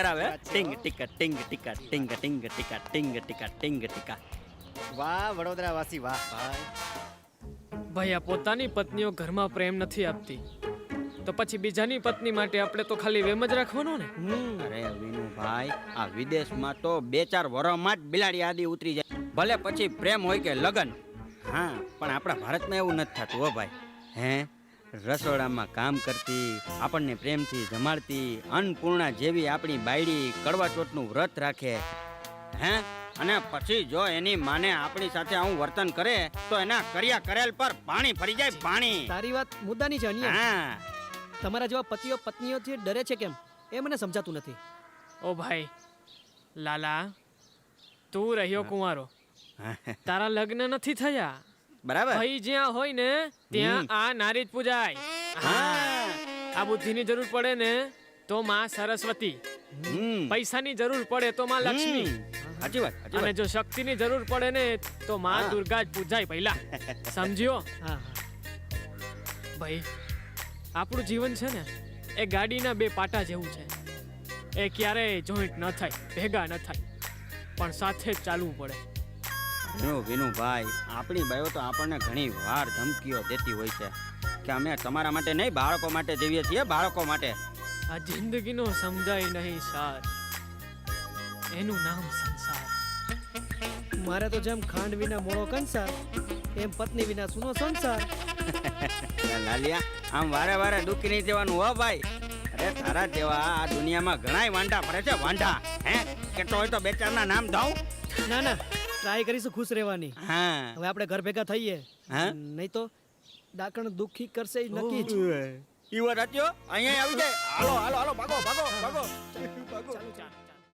કરાવે ટિંગ ટીંગ ટિંગ ટીંગ ટિંગ ટિંગ ટીંગ ટિંગ ટીંગ ટિંગ ટીંગ વાહ વડોદરા વાસી વાહ ભાઈ. ભાઈ આ પોતાની પત્નીઓ ઘરમાં પ્રેમ નથી આપતી. તો પછી બીજાની પત્ની માટે આપણે તો ખાલી વેમ જ રાખવાનો ને? અરે વિનુભાઈ આ વિદેશમાં તો બે ચાર વરોમાં જ બિલાડી આદિ ઉતરી જાય. ભલે પછી પ્રેમ હોય કે લગન. હા પણ આપણા ભારતમાં એવું નથી થતું હો ભાઈ. હે? રસોડામાં કામ કરતી આપણને પ્રેમથી જમાડતી અન્નપૂર્ણા જેવી આપણી બાયડી કડવાચોટનું વ્રત રાખે. હે? અને પછી જો એની માને આપણી સાથે આવું વર્તન કરે તો એના કર્યા કરેલ પર પાણી ફરી જાય પાણી. તારી વાત મુદ્દાની છે અનિયા હા. તમારા જેવા પતિઓ પત્નીઓથી ડરે છે કેમ? એ મને સમજાતું નથી. ઓ ભાઈ લાલા તું રહ્યો કુંવારો. તારા લગ્ન નથી થયા. બરાબર? ભાઈ જ્યાં હોય ને ત્યાં આ નારી જ પૂજાય. હા. આ બુદ્ધિની જરૂર પડે ને તો માં સરસ્વતી. પૈસાની જરૂર પડે તો માં લક્ષ્મી. સાચી વાત અને જો શક્તિની જરૂર પડે ને તો માં દુર્ગા જ પૂજાય પહેલા. સમજ્યો? ભાઈ આપણું જીવન છે ને એ ગાડીના બે પાટા જેવું છે. એ ક્યારેય જોઈન્ટ ન થાય ભેગા ન થાય. પણ સાથે જ ચાલવું પડે. વિનુ વિનુભાઈ આપણી ભાઈઓ તો આપણને ઘણી વાર ધમકીઓ દેતી હોય છે કે અમે તમારા માટે નહીં બાળકો માટે જીવીએ છીએ બાળકો માટે. આ જિંદગીનો સમજાય નહીં સાર. એનું નામ સંસાર. મારે તો જેમ ખાંડ વિના મોળો કંસાર એમ પત્ની વિના સુનો સંસાર. લાલિયા આમ વારે વારે દુઃખી નહીં જવાનું હો ભાઈ. અરે તારા જેવા આ દુનિયામાં ઘણાય વાંઢા ફરે છે વાંઢા. હે કેટલો હોય તો બે ચારના નામ દઉં ના ના ટ્રાય કરીશું ખુશ રહેવાની. હા. હવે આપણે ઘર ભેગા થઈએ. હા? નહીં તો ડાકણ દુઃખી કરશે નક્કી જ. ઈ વાત અહીંયા આવી જાય. હાલો હાલો હાલો ભાગો ભાગો ભાગો. ભાગો